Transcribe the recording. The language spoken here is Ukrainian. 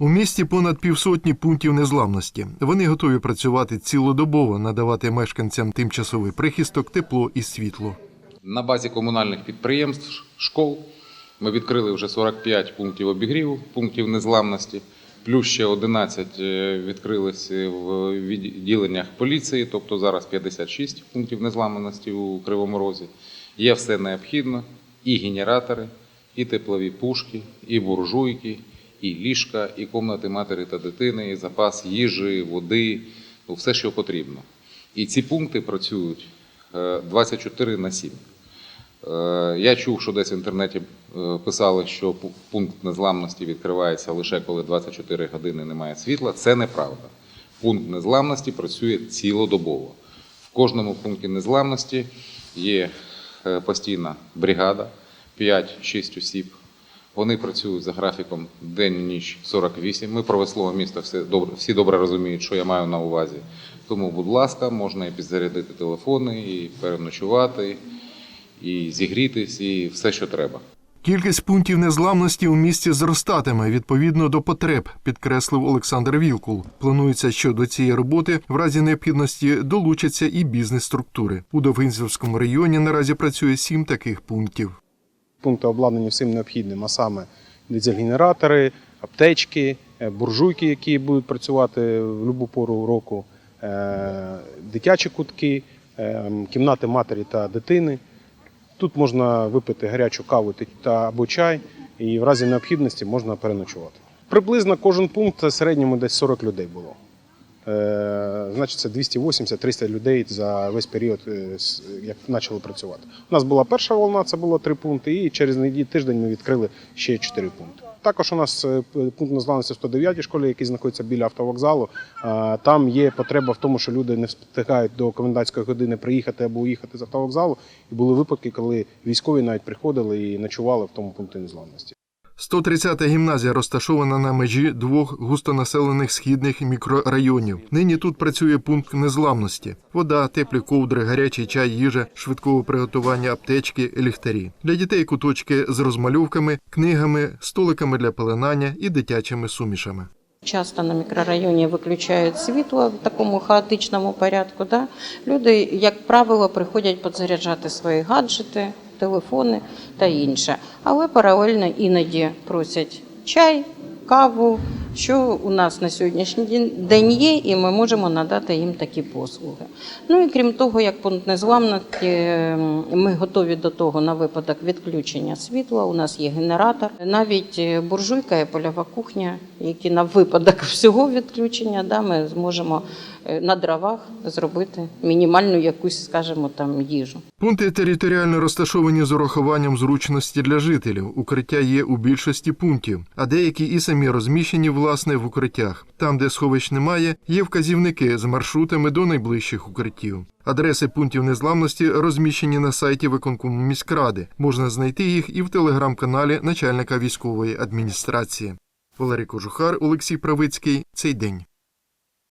У місті понад півсотні пунктів незламності. Вони готові працювати цілодобово, надавати мешканцям тимчасовий прихисток, тепло і світло. На базі комунальних підприємств, школ ми відкрили вже 45 пунктів обігріву, пунктів незламності, плюс ще 11 е, відкрились в відділеннях поліції, тобто зараз 56 пунктів незламності у Кривому Розі. Є все необхідно: і генератори, і теплові пушки, і буржуйки, і ліжка, і комнати матері та дитини, і запас їжі, води, ну, все, що потрібно. І ці пункти працюють е, 24 на 7. Е, Я чув, що десь в інтернеті е, писали, що пункт незламності відкривається лише коли 24 години немає світла. Це неправда. Пункт незламності працює цілодобово. В кожному пункті незламності є е, постійна бригада, 5-6 осіб. Вони працюють за графіком день-ніч 48. Ми про весло місто все добре, всі добре розуміють, що я маю на увазі. Тому, будь ласка, можна і підзарядити телефони, і переночувати, і зігрітись, і все, що треба. Кількість пунктів незламності у місті зростатиме відповідно до потреб, підкреслив Олександр Вілкул. Планується, що до цієї роботи в разі необхідності долучаться і бізнес-структури. У Довгинцівському районі наразі працює сім таких пунктів. Пункти обладнані всім необхідним, а саме дизель-генератори, аптечки, е, буржуйки, які будуть працювати в будь-яку пору року, е, дитячі кутки, е, кімнати матері та дитини. Тут можна випити гарячу каву та або чай, і в разі необхідності можна переночувати. Приблизно кожен пункт в середньому десь 40 людей було. Значить, це 280-300 людей за весь період, е, як почали працювати. У нас була перша волна, це було три пункти, і через тиждень ми відкрили ще чотири пункти. Також у нас е, пункт незламності в 109 школі, який знаходиться біля автовокзалу. Е, Там є потреба в тому, що люди не встигають до комендантської години приїхати або уїхати з автовокзалу. І були випадки, коли військові навіть приходили і ночували в тому пункті незламності. 130-та гімназія розташована на межі двох густонаселених східних мікрорайонів. Нині тут працює пункт незламності: вода, теплі ковдри, гарячий чай, їжа, швидкого приготування, аптечки, ліхтарі. Для дітей куточки з розмальовками, книгами, столиками для пеленання і дитячими сумішами. Часто на мікрорайоні виключають світло в такому хаотичному порядку. Да? Люди, як правило, приходять підзаряджати свої гаджети, телефони та інше. Але паралельно іноді просять чай, каву, що у нас на сьогоднішній день- є, і ми можемо надати їм такі послуги. Ну і крім того, як пункт незламності, ем, ми готові до того на випадок відключення світла. У нас є генератор, навіть е, буржуйка і польова кухня, які на випадок всього відключення, да, ми зможемо е, на дровах зробити мінімальну якусь, скажімо, там їжу. Пункти територіально розташовані з урахуванням зручності для жителів. Укриття є у більшості пунктів, а деякі і самі розміщені власне в укриттях. Там, де сховищ немає, є вказівники з маршрутами до найближчих укриттів. Адреси пунктів незламності розміщені на сайті виконкому міськради. Можна знайти їх і в телеграм-каналі начальника військової адміністрації. Валерій Кожухар, Олексій Правицький. Цей день.